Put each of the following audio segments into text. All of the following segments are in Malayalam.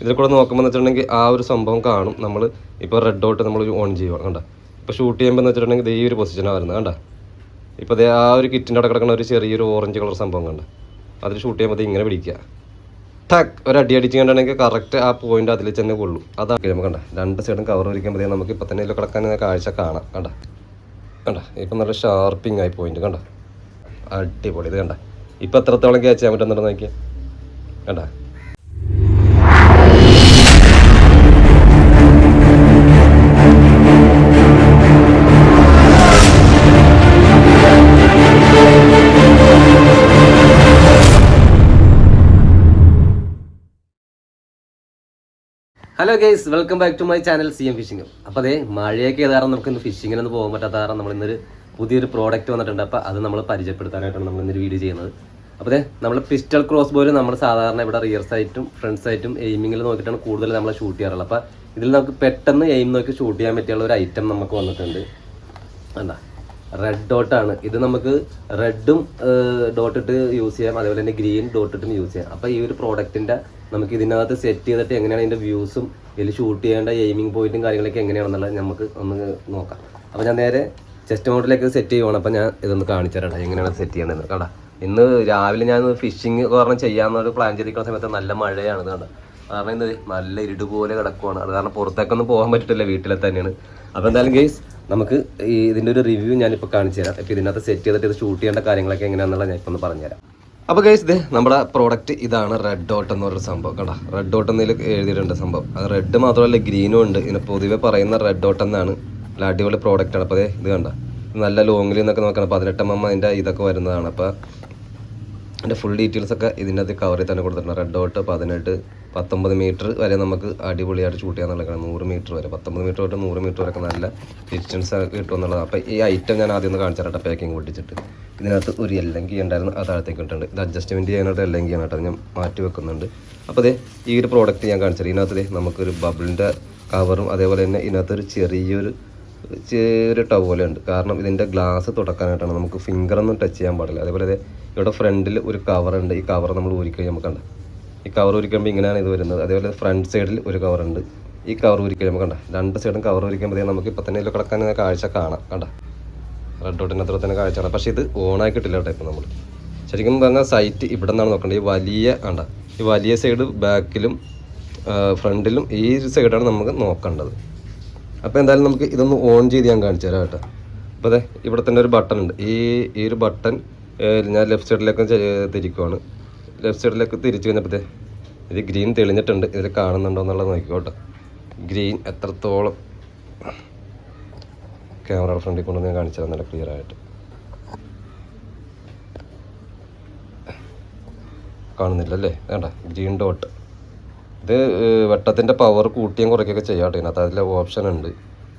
ഇതിൽ കൂടെ നോക്കുമ്പോൾ വെച്ചിട്ടുണ്ടെങ്കിൽ ആ ഒരു സംഭവം കാണും. നമ്മൾ ഇപ്പോൾ റെഡ് ഡോട്ട് നമ്മൾ ഓൺ ചെയ്യുക കണ്ട? ഇപ്പോൾ ഷൂട്ട് ചെയ്യുമ്പോൾ എന്ന് വെച്ചിട്ടുണ്ടെങ്കിൽ ഈ ഒരു പൊസിഷനാണ് വരുന്നത് കണ്ട? ഇപ്പോൾ അതേ ആ ഒരു കിറ്റിന്റെ അവിടെ കിടക്കുന്ന ഒരു ചെറിയൊരു ഓറഞ്ച് കളർ സംഭവം കണ്ട? അതിൽ ഷൂട്ട് ചെയ്യുമ്പോൾ ഇങ്ങനെ പിടിക്കുക ടക്ക് ഒരു അടി അടിച്ച് കണ്ടാണെങ്കിൽ കറക്റ്റ് ആ പോയിന്റ് അതിൽ ചെന്ന് കൊള്ളും. അതാണ് നമുക്ക് കണ്ട? രണ്ട് സൈഡും കവർ വരിക്കുമ്പോൾ നമുക്ക് ഇപ്പം തന്നെ ഇതിൽ കിടക്കാൻ കാഴ്ച കാണാം കണ്ട? കണ്ട? ഇപ്പം നല്ല ഷാർപ്പിംഗ് ആയി പോയിന്റ് കണ്ട? അടിപൊളി ഇത് കണ്ട? ഇപ്പം എത്രത്തോളം ക്യാച്ച് ചെയ്യാൻ പറ്റുന്നുണ്ടെന്ന് നോക്കിയാൽ കണ്ട? Hello guys welcome back to my channel C M fishing അപ്പോൾ അതെ മഴയൊക്കെ ഏതാറും കാരണം നമുക്ക് ഇന്ന് ഫിഷിങ്ങിനൊന്നും പോകാൻ പറ്റാത്ത കാരണം നമ്മൾ ഇന്നൊരു പുതിയൊരു പ്രോഡക്റ്റ് വന്നിട്ടുണ്ട്. അപ്പോൾ അത് നമ്മൾ പരിചയപ്പെടുത്താനായിട്ടാണ് നമ്മൾ ഇന്നൊരു വീഡിയോ ചെയ്യുന്നത്. അപ്പോൾ അതെ നമ്മൾ പിസ്റ്റൾ ക്രോസ് ബോയിൽ നമ്മൾ സാധാരണ ഇവിടെ റിയർ സൈറ്റും ഫ്രണ്ട് സൈറ്റും എയിമിങ്ങിൽ നോക്കിയിട്ടാണ് കൂടുതൽ നമ്മൾ ഷൂട്ട് ചെയ്യാറുള്ളത്. അപ്പോൾ ഇതിൽ നമുക്ക് പെട്ടെന്ന് എയിം നോക്കി ഷൂട്ട് ചെയ്യാൻ പറ്റിയുള്ള ഒരു ഐറ്റം നമുക്ക് വന്നിട്ടുണ്ട്. എന്താ റെഡ് ഡോട്ടാണ് ഇത് നമുക്ക് റെഡും ഡോട്ട് ഇട്ട് യൂസ് ചെയ്യാം. അതേപോലെ തന്നെ ഗ്രീൻ ഡോട്ട് ഇട്ടും യൂസ് ചെയ്യാം. അപ്പോൾ ഈ ഒരു പ്രോഡക്റ്റിന്റെ നമുക്ക് ഇതിനകത്ത് സെറ്റ് ചെയ്തിട്ട് എങ്ങനെയാണ് ഇതിന്റെ വ്യൂസും ഇതിൽ ഷൂട്ട് ചെയ്യേണ്ട എയിമിംഗ് പോയിന്റും കാര്യങ്ങളൊക്കെ എങ്ങനെയാണെന്നുള്ളത് നമുക്ക് ഒന്ന് നോക്കാം. അപ്പോൾ ഞാൻ നേരെ ചെസ്റ്റ് മൗണ്ടിലേക്ക് സെറ്റ് ചെയ്യുവാണ്. അപ്പോൾ ഞാൻ ഇതൊന്ന് കാണിച്ചു തരാം എങ്ങനെയാണ് സെറ്റ് ചെയ്യേണ്ടത് കേട്ടോ ഇന്ന് രാവിലെ ഞാൻ ഫിഷിങ് കാരണം ചെയ്യാമെന്നൊരു പ്ലാൻ ചെയ്തിരിക്കുന്ന സമയത്ത് നല്ല മഴയാണ് കേട്ടോ കാരണം ഇന്ന് നല്ല ഇരുട് പോലെ കിടക്കുവാണ്. അത് കാരണം പുറത്തേക്കൊന്നും പോകാൻ പറ്റില്ല വീട്ടിലെ തന്നെയാണ്. അപ്പോൾ എന്തായാലും ഗെയ്സ് നമുക്ക് ഈ ഇതിന്റെ ഒരു റിവ്യൂ ഞാനിപ്പോൾ കാണിച്ചു തരാം. ഇപ്പോൾ ഇതിനകത്ത് സെറ്റ് ചെയ്തിട്ട് ഇത് ഷൂട്ട് ചെയ്യേണ്ട കാര്യങ്ങളൊക്കെ എങ്ങനെയാണെന്നുള്ള ഞാൻ ഇപ്പോൾ ഒന്ന് പറഞ്ഞുതരാം അപ്പോൾ ഗൈസ് ഇത് നമ്മുടെ പ്രോഡക്റ്റ് ഇതാണ് റെഡ് ഡോട്ട് എന്ന് സംഭവം കണ്ട? റെഡ് ഡോട്ട് എന്നതിൽ എഴുതിയിട്ടുണ്ട് സംഭവം. അത് റെഡ് മാത്രമല്ല ഗ്രീനും ഉണ്ട്. ഇതിന് പൊതുവെ പറയുന്ന റെഡ് ഡോട്ട് എന്നാണ്. നല്ല അടിപൊളി പ്രോഡക്റ്റ് ആണ്. അപ്പോൾ അതെ ഇത് കണ്ട? നല്ല ലോങ്ങിൽ നിന്നൊക്കെ നോക്കണം. പതിനെട്ട് എം എം അതിന്റെ ഇതൊക്കെ വരുന്നതാണ്. അപ്പോൾ അതിന്റെ ഫുൾ ഡീറ്റെയിൽസ് ഒക്കെ ഇതിന്റെ അകത്ത് കവറിൽ തന്നെ കൊടുത്തിട്ടുണ്ട്. റെഡ് ഡോട്ട് പതിനെട്ട് പത്തൊമ്പത് മീറ്റർ വരെ നമുക്ക് അടിപൊളിയായിട്ട് ഷൂട്ട് ചെയ്യാൻ എന്നുള്ളതാണ് നൂറ് മീറ്റർ വരെ. പത്തൊമ്പത് മീറ്റർ തൊട്ട് നൂറ് മീറ്റർ വരെ നല്ല ഡിസ്റ്റൻസ് ഒക്കെ കിട്ടും എന്നുള്ളത് അപ്പോൾ ഈ ഐറ്റം ഞാൻ ആദ്യം ഒന്ന് കാണിച്ചു തരട്ടെ പാക്കിംഗ് പൊട്ടിച്ചിട്ട്. ഇതിനകത്ത് ഒരു എല്ലെങ്കിൽ ഉണ്ടായിരുന്നു അത് താഴത്തേക്ക് ഇട്ടുണ്ട് ഇത് അഡ്ജസ്റ്റ്മെന്റ് ചെയ്യാനായിട്ട് എല്ലെങ്കിൽ കേട്ടോ അത് ഞാൻ മാറ്റി വെക്കുന്നുണ്ട്. അപ്പോൾ അതെ ഈ ഒരു പ്രോഡക്റ്റ് ഞാൻ കാണിച്ചത് ഇതിനകത്ത് നമുക്കൊരു ബബിളിന്റെ കവറും അതേപോലെ തന്നെ ഇതിനകത്തൊരു ചെറിയൊരു ചെറിയ ടവൽ ഉണ്ട്. കാരണം ഇതിന്റെ ഗ്ലാസ് തുടക്കാനായിട്ടാണ് നമുക്ക് ഫിംഗറൊന്നും ടച്ച് ചെയ്യാൻ പാടില്ല. അതേപോലെ ഇവിടെ ഫ്രണ്ടിൽ ഒരു കവറുണ്ട് ഈ കവർ നമ്മൾ ഊരിക്കഴിഞ്ഞാൽ നമുക്ക് കണ്ട. ഈ കവർ ഊരിക്കുമ്പോൾ ഇങ്ങനെയാണ് ഇത് വരുന്നത്. അതേപോലെ ഫ്രണ്ട് സൈഡിൽ ഒരു കവറുണ്ട് ഈ കവർ ഊരിക്കഴിഞ്ഞാൽ കണ്ട. രണ്ട് സൈഡും കവർ ഊരിക്കുമ്പോൾ നമുക്ക് ഇപ്പം തന്നെ ഇതിൽ കിടക്കാൻ കാഴ്ച കാണാം. കണ്ട? റെഡ് ഡോട്ടിന്റെ അത്ര തന്നെ കാഴ്ച കാണാം. പക്ഷേ ഇത് ഓണായി കിട്ടില്ല കേട്ടോ ഇപ്പം നമ്മൾ ശരിക്കും പറഞ്ഞാൽ സൈറ്റ് ഇവിടെ നിന്നാണ് നോക്കേണ്ടത് ഈ വലിയ കണ്ട? ഈ വലിയ സൈഡ് ബാക്കിലും ഫ്രണ്ടിലും ഈ സൈഡാണ് നമുക്ക് നോക്കേണ്ടത്. അപ്പോൾ എന്തായാലും നമുക്ക് ഇതൊന്ന് ഓൺ ചെയ്ത് ഞാൻ കാണിച്ചു തരാം കേട്ടോ. അപ്പോൾ അതെ ഇവിടെ തന്നെ ഒരു ബട്ടൺ ഉണ്ട്. ഈ ഈ ഒരു ബട്ടൺ ഞാൻ ലെഫ്റ്റ് സൈഡിലേക്ക് തിരിക്കുവാണ്. ലെഫ്റ്റ് സൈഡിലേക്ക് തിരിച്ചു കഴിഞ്ഞപ്പോഴത്തെ ഇത് ഗ്രീൻ തെളിഞ്ഞിട്ടുണ്ട്. ഇതിൽ കാണുന്നുണ്ടോ എന്നുള്ളത് നോക്കിക്കോട്ടെ. ഗ്രീൻ എത്രത്തോളം ക്യാമറ ഫ്രണ്ടിൽ കൊണ്ടുവന്ന് ഞാൻ കാണിച്ചു നല്ല ക്ലിയർ ആയിട്ട്. കാണുന്നില്ല അല്ലേ വേണ്ട ഗ്രീൻ ഡോട്ട് ഇത് വെട്ടത്തിന്റെ പവർ കൂട്ടിയും കുറയ്ക്കുകയൊക്കെ ചെയ്യാം കേട്ടോ. ഇതിനകത്ത് അതിലെ ഓപ്ഷൻ ഉണ്ട്.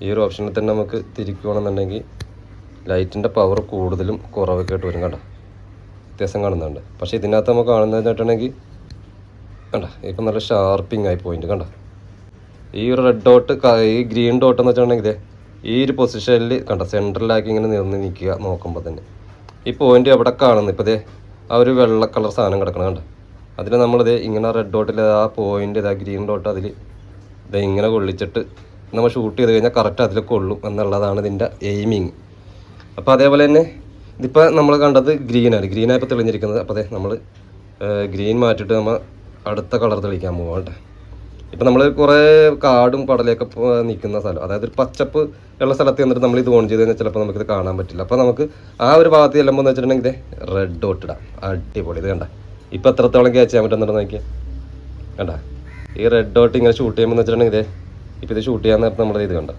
ഈ ഒരു ഓപ്ഷനിൽ തന്നെ നമുക്ക് തിരിക്കുകയാണെന്നുണ്ടെങ്കിൽ ലൈറ്റിന്റെ പവർ കൂടുതലും കുറവൊക്കെ ആയിട്ട് വരും കണ്ട? വ്യത്യാസം കാണുന്നുണ്ട്. പക്ഷേ ഇതിനകത്ത് നമുക്ക് കാണുന്നത് വെച്ചിട്ടുണ്ടെങ്കിൽ കണ്ട? ഇപ്പം നല്ല ഷാർപ്പിംഗ് ആയി പോയിന്റ് കണ്ട? ഈ ഒരു റെഡ് ഡോട്ട് ഈ ഗ്രീൻ ഡോട്ട് എന്ന് വെച്ചിട്ടുണ്ടെങ്കിൽ ഈ ഒരു പൊസിഷനിൽ കണ്ട? സെൻട്രലാക്കി ഇങ്ങനെ നിന്ന് നിൽക്കുക നോക്കുമ്പോൾ തന്നെ. ഈ പോയിന്റ് എവിടെ കാണുന്നു. ഇപ്പോൾ ഇതേ ആ ഒരു വെള്ള കളർ സാധനം കിടക്കണം കണ്ട? അതിന് നമ്മളിത് ഇങ്ങനെ റെഡ് ഡോട്ടിൽ ആ പോയിന്റ് ഇതാ ഗ്രീൻ ഡോട്ട് അതിൽ ഇത് ഇങ്ങനെ കൊള്ളിച്ചിട്ട് നമ്മൾ ഷൂട്ട് ചെയ്ത് കഴിഞ്ഞാൽ കറക്റ്റ് അതിൽ കൊള്ളും എന്നുള്ളതാണ് ഇതിന്റെ എയിമിങ് അപ്പോൾ അതേപോലെ തന്നെ ഇതിപ്പോൾ നമ്മൾ കണ്ടത് ഗ്രീനാണ് ഗ്രീനായപ്പോൾ തെളിഞ്ഞിരിക്കുന്നത്. അപ്പോൾ അതെ നമ്മൾ ഗ്രീൻ മാറ്റിയിട്ട് നമ്മൾ അടുത്ത കളർ തെളിക്കാൻ കേട്ടോ. ഇപ്പം നമ്മൾ കുറേ കാടും കടലൊക്കെ നിൽക്കുന്ന സ്ഥലം. അതായത് ഒരു പച്ചപ്പ് ഉള്ള സ്ഥലത്ത് നിന്നിട്ട് നമ്മൾ ഇത് ഓൺ ചെയ്ത് കഴിഞ്ഞാൽ ചിലപ്പോൾ നമുക്കിത് കാണാൻ പറ്റില്ല. അപ്പോൾ നമുക്ക് ആ ഒരു ഭാഗത്ത് ചെല്ലുമ്പോൾ എന്ന് വെച്ചിട്ടുണ്ടെങ്കിൽ റെഡ് ഡോട്ട് ഇടാം. അടിപൊളി. ഇത് കണ്ട? ഇപ്പം എത്രത്തോളം ക്യാച്ച് ചെയ്യാൻ പറ്റുന്നുണ്ടെന്ന് നോക്കിയാൽ കണ്ട? ഈ റെഡ് ഡോട്ട് ഇങ്ങനെ ഷൂട്ട് ചെയ്യുമ്പോൾ എന്ന് വെച്ചിട്ടുണ്ടെങ്കിൽ ഇപ്പം ഇത് ഷൂട്ട് ചെയ്യാൻ നേരത്തെ നമ്മുടെ ഇത് കണ്ട?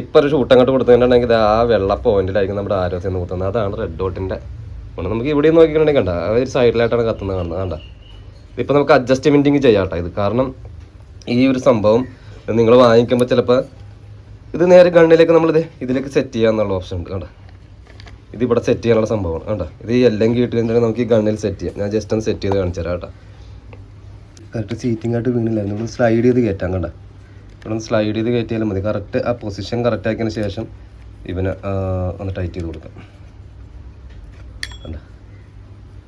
ഇപ്പം ഒരു ഷൂട്ട് അങ്ങോട്ട് കൊടുത്തിട്ടുണ്ടെങ്കിൽ ആ വെള്ള പോയിന്റിലായിരിക്കും നമ്മുടെ ആരോഗ്യം നോക്കുന്നത് അതാണ് റെഡ് ഡോട്ടിന്റെ ഗുണം. നമുക്ക് ഇവിടെ നോക്കിയിട്ടുണ്ടെങ്കിൽ കണ്ട ഒരു സൈഡിലായിട്ടാണ് കത്തുന്നത് കാണുന്നത്. കണ്ട? ഇപ്പം നമുക്ക് അഡ്ജസ്റ്റ്മെന്റിങ് ചെയ്യാം ഇത്. കാരണം ഈ ഒരു സംഭവം നിങ്ങൾ വാങ്ങിക്കുമ്പോൾ ചിലപ്പോൾ ഇത് നേരെ ഗണ്ണിലേക്ക് നമ്മൾ ഇത് ഇതിലേക്ക് സെറ്റ് ചെയ്യാന്നുള്ള ഓപ്ഷൻ ഉണ്ട്. കണ്ട? ഇത് ഇവിടെ സെറ്റ് ചെയ്യാനുള്ള സംഭവമാണ്. കണ്ട? ഇത് എല്ലാം കിട്ടി കഴിഞ്ഞാൽ നമുക്ക് ഈ ഗണ്ണിൽ സെറ്റ് ചെയ്യാം. ഞാൻ ജസ്റ്റ് ഒന്ന് സെറ്റ് ചെയ്ത് കാണിച്ചു തരാം കേട്ടോ. കറക്റ്റ് സീറ്റിംഗ് ആയിട്ട് വീണില്ല? നമ്മൾ സ്ലൈഡ് ചെയ്ത് കയറ്റാം കണ്ട? ഇവിടെ നിന്ന് സ്ലൈഡ് ചെയ്ത് കയറ്റിയാലും മതി. കറക്റ്റ് ആ പൊസിഷൻ കറക്റ്റ് ആക്കിയതിന് ശേഷം ഇവനെ ഒന്ന് ടൈറ്റ് ചെയ്ത് കൊടുക്കാം.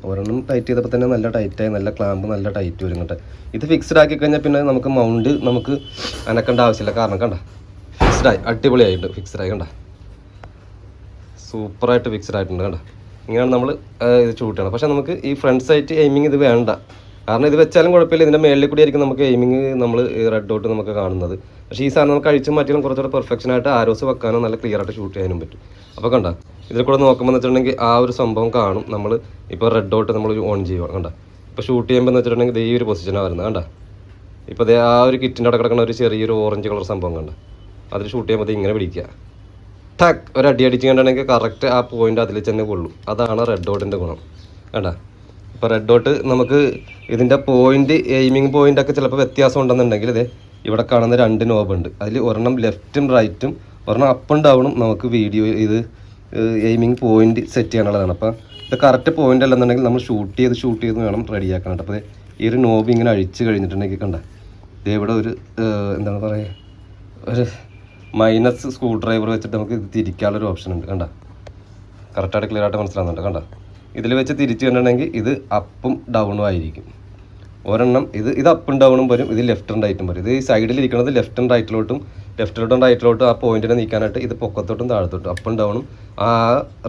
ഒരെണ്ണം ടൈറ്റ് ചെയ്തപ്പോൾ തന്നെ നല്ല ടൈറ്റായി നല്ല ക്ലാമ്പ് നല്ല ടൈറ്റ് വരും കേട്ടോ. ഇത് ഫിക്സ്ഡ് ആക്കി കഴിഞ്ഞാൽ പിന്നെ നമുക്ക് മൗണ്ട് നമുക്ക് അനക്കേണ്ട ആവശ്യമില്ല. കാരണം കണ്ട? ഫിക്സ്ഡ് ആയി അടിപൊളിയായിട്ടുണ്ട്. ഫിക്സ്ഡ് ആയി കണ്ട? സൂപ്പറായിട്ട് ഫിക്സ്ഡ് ആയിട്ടുണ്ട് കണ്ട? ഇങ്ങനെയാണ് നമ്മൾ ഇത് ചൂട്ടണം പക്ഷേ നമുക്ക് ഈ ഫ്രണ്ട് സൈറ്റ് എയിമിങ് ഇത് വേണ്ട. കാരണം ഇത് വെച്ചാലും കുഴപ്പമില്ല. ഇതിന്റെ മേളിൽ കൂടി ആയിരിക്കും നമുക്ക് എയിമിങ് നമ്മൾ റെഡ് ഡോട്ട് നമുക്ക് കാണുന്നത്. പക്ഷേ ഈ സാധനം നമുക്ക് അഴിച്ചു മാറ്റിയാലും കുറച്ചുകൂടെ പെർഫെക്ഷൻ ആയിട്ട് ആരോസ് വെക്കാനും നല്ല ക്ലിയർ ആയിട്ട് ഷൂട്ട് ചെയ്യാനും പറ്റും. അപ്പോൾ കണ്ട? ഇതിൽ കൂടെ നോക്കുമ്പോൾ എന്ന് വെച്ചിട്ടുണ്ടെങ്കിൽ ആ ഒരു സംഭവം കാണും. നമ്മൾ ഇപ്പോൾ റെഡ് ഡോട്ട് നമ്മൾ ഓൺ ചെയ്യുക കണ്ട? ഇപ്പോൾ ഷൂട്ട് ചെയ്യുമ്പോൾ എന്ന് വെച്ചിട്ടുണ്ടെങ്കിൽ ഈ ഒരു പൊസിഷനാണ് വരുന്നത്. കണ്ട? ഇപ്പോൾ അതേ ആ ഒരു കിറ്റിന്റെ അവിടെ കിടക്കുന്ന ഒരു ചെറിയൊരു ഓറഞ്ച് കളർ സംഭവം കണ്ട? അതിൽ ഷൂട്ട് ചെയ്യുമ്പോൾ ഇങ്ങനെ പിടിക്കുക. ടാക്ക്! ഒരു അടി അടിച്ച് കണ്ടിട്ടുണ്ടെങ്കിൽ കറക്റ്റ് ആ പോയിന്റ് അതിൽ തന്നെ കൊള്ളൂ. അതാണ് റെഡ് ഡോട്ടിന്റെ ഗുണം. കണ്ട? ഇപ്പോൾ റെഡ് ഡോട്ട് നമുക്ക് ഇതിന്റെ പോയിന്റ് എയിമിങ് ഒക്കെ ചിലപ്പോൾ വ്യത്യാസം ഉണ്ടെന്നുണ്ടെങ്കിൽ ഇതേ ഇവിടെ കാണുന്ന രണ്ട് നോബ് ഉണ്ട്. അതിൽ ഒരെണ്ണം ലെഫ്റ്റും റൈറ്റും ഒരെണ്ണം അപ്പും ഡൗണും നമുക്ക് വീഡിയോ ഇത് എയിമിങ് പോയിന്റ് സെറ്റ് ചെയ്യാനുള്ളതാണ്. അപ്പോൾ ഇത് കറക്റ്റ് പോയിന്റ് അല്ലെന്നുണ്ടെങ്കിൽ നമ്മൾ ഷൂട്ട് ചെയ്ത് ഷൂട്ട് ചെയ്ത് വേണം റെഡി കേട്ടോ അപ്പോൾ ഈ ഒരു നോബ് ഇങ്ങനെ അഴിച്ച് കഴിഞ്ഞിട്ടുണ്ടെങ്കിൽ കണ്ട ദേ ഇവിടെ ഒരു എന്താണ് പറയുക ഒരു മൈനസ് സ്ക്രൂ ഡ്രൈവർ വെച്ചിട്ട് നമുക്ക് ഇത് തിരിക്കാനുള്ളൊരു ഓപ്ഷൻ ഉണ്ട്. കണ്ട? കറക്റ്റായിട്ട് ക്ലിയർ ആയിട്ട് മനസ്സിലാകുന്നുണ്ട് കണ്ട? ഇതിൽ വെച്ച് തിരിച്ചു കണ്ടിട്ടുണ്ടെങ്കിൽ ഇത് അപ്പും ഡൗണും ആയിരിക്കും. ഒരെണ്ണം ഇത് ഇത് അപ്പും ഡൗണും വരും ഇത് ലെഫ്റ്റും റൈറ്റും വരും. ഇത് ഈ സൈഡിൽ ഇരിക്കുന്നത് ലെഫ്റ്റും റൈറ്റിലോട്ടും ലെഫ്റ്റിലോട്ടും റൈറ്റിലോട്ടും ആ പോയിന്റിനെ നീക്കാനായിട്ട് ഇത് പൊക്കത്തോട്ടും താഴത്തോട്ടും അപ്പും ഡൗണും ആ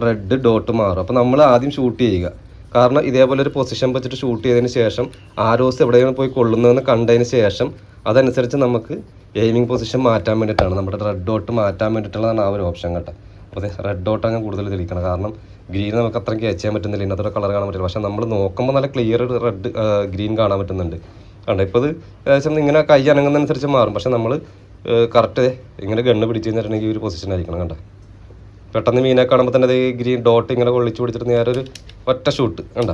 റെഡ് ഡോട്ട് മാറും. അപ്പോൾ നമ്മൾ ആദ്യം ഷൂട്ട് ചെയ്യുക. കാരണം ഇതേപോലെ ഒരു പൊസിഷൻ വെച്ചിട്ട് ഷൂട്ട് ചെയ്തതിന് ശേഷം ആരോസ് എവിടെയാണ് പോയി കൊള്ളുന്നതെന്ന് കണ്ടതിന് ശേഷം അതനുസരിച്ച് നമുക്ക് എയിമിംഗ് പൊസിഷൻ മാറ്റാൻ വേണ്ടിയിട്ടാണ്. നമ്മുടെ റെഡ് ഡോട്ട് മാറ്റാൻ വേണ്ടിയിട്ടുള്ളതാണ് ആ ഒരു ഓപ്ഷൻ കേട്ടോ. അപ്പോൾ റെഡ് ഡോട്ട് അങ്ങ് കൂടുതൽ തെളിയിക്കണം കാരണം ഗ്രീൻ നമുക്ക് അത്രയും ക്യാച്ച് ചെയ്യാൻ പറ്റുന്നില്ല. ഇന്നത്തെ കളർ കാണാൻ പറ്റില്ല. പക്ഷേ നമ്മൾ നോക്കുമ്പോൾ നല്ല ക്ലിയർ റെഡ് ഗ്രീൻ കാണാൻ പറ്റുന്നുണ്ട്. കണ്ടോ? ഇപ്പോൾ ഇത് ഏകദേശം ഇങ്ങനെ കൈ അനങ്ങുന്നതനുസരിച്ച് മാറും. പക്ഷേ നമ്മൾ കറക്റ്റ് ഇങ്ങനെ ഗണ്ണ് പിടിച്ച് കഴിഞ്ഞിട്ടുണ്ടെങ്കിൽ ഒരു പൊസിഷൻ ആയിരിക്കണം. കണ്ടോ? പെട്ടെന്ന് മീനെ കാണുമ്പോൾ തന്നെ അത് ഗ്രീൻ ഡോട്ട് ഇങ്ങനെ കൊള്ളിച്ച് പിടിച്ചിട്ട് നേരെ ഒരു ഒറ്റ ഷൂട്ട് കണ്ട?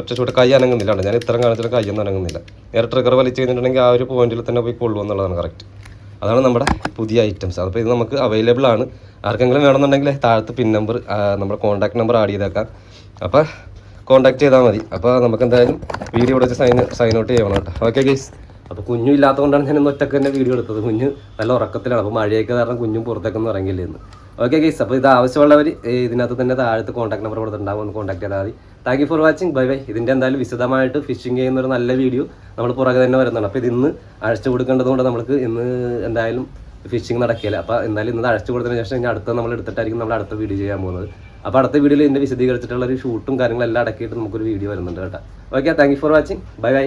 ഒറ്റ ഷൂട്ട് കൈ അനങ്ങുന്നില്ല. കണ്ടോ? ഞാൻ ഇത്രയും കാണിച്ചാലും കൈയൊന്നും അനങ്ങുന്നില്ല. നേരെ ട്രിഗർ വലിച്ച് കഴിഞ്ഞിട്ടുണ്ടെങ്കിൽ ആ ഒരു പോയിന്റിൽ തന്നെ പോയി കൊള്ളുമെന്നുള്ളതാണ് കറക്റ്റ് അതാണ് നമ്മുടെ പുതിയ ഐറ്റംസ് അപ്പോൾ ഇത് നമുക്ക് അവൈലബിൾ ആണ്. ആർക്കെങ്കിലും വേണമെന്നുണ്ടെങ്കിൽ താഴത്ത് പിൻ നമ്പർ നമ്മുടെ കോൺടാക്ട് നമ്പർ ആഡ് ചെയ്തേക്കാം. അപ്പോൾ കോൺടാക്ട് ചെയ്താൽ മതി. അപ്പോൾ നമുക്ക് എന്തായാലും വീഡിയോ എടുത്ത് സൈൻ സൈൻ ഔട്ട് ചെയ്യണം കേട്ടോ. ഓക്കെ ഗൈസ് അപ്പോൾ കുഞ്ഞു ഇല്ലാത്തതുകൊണ്ടാണ് ഞാൻ ഇന്ന് ഒറ്റയ്ക്ക് തന്നെ വീഡിയോ എടുത്തത്. കുഞ്ഞ് നല്ല ഉറക്കത്തിലാണ്. അപ്പോൾ മഴയൊക്കെ കാരണം കുഞ്ഞും പുറത്തേക്കൊന്നും ഇറങ്ങില്ലെന്ന് ഓക്കെ ഗൈസ് അപ്പോൾ ഇത് ആവശ്യമുള്ളവർ ഇതിനകത്ത് തന്നെ താഴത്ത് കോൺടാക്ട് നമ്പർ കൊടുത്തിട്ടുണ്ടാവും ഒന്ന് കോൺടാക്ട് ചെയ്താൽ മതി. Thank you for watching bye bye ഇതിന്റെ എന്തായാലും വിശദമായിട്ട് ഫിഷിംഗ് ചെയ്യുന്ന ഒരു നല്ല വീഡിയോ നമ്മൾ പുറകെ തന്നെ വരുന്നുണ്ട് അപ്പോൾ ഇത് ഇന്ന് അഴിച്ചു കൊടുക്കേണ്ടതുകൊണ്ട് നമുക്ക് ഇന്ന് എന്തായാലും ഫിഷിംഗ് നടക്കില്ല അപ്പോൾ എന്നാലും ഇന്ന് അടച്ചു കൊടുത്തതിന് ശേഷം ഇനി അടുത്ത നമ്മൾ എടുത്തിട്ടായിരിക്കും നമ്മൾ അടുത്ത വീഡിയോ ചെയ്യാൻ പോകുന്നത്. അപ്പോൾ അടുത്ത വീഡിയോയിൽ എന്റെ വിശദീകരിച്ചിട്ടുള്ള ഒരു ഷൂട്ടും കാര്യങ്ങളെല്ലാം അടക്കിയിട്ട് നമുക്കൊരു വീഡിയോ വരുന്നുണ്ട് കേട്ടോ. Okay thank for watching bye bye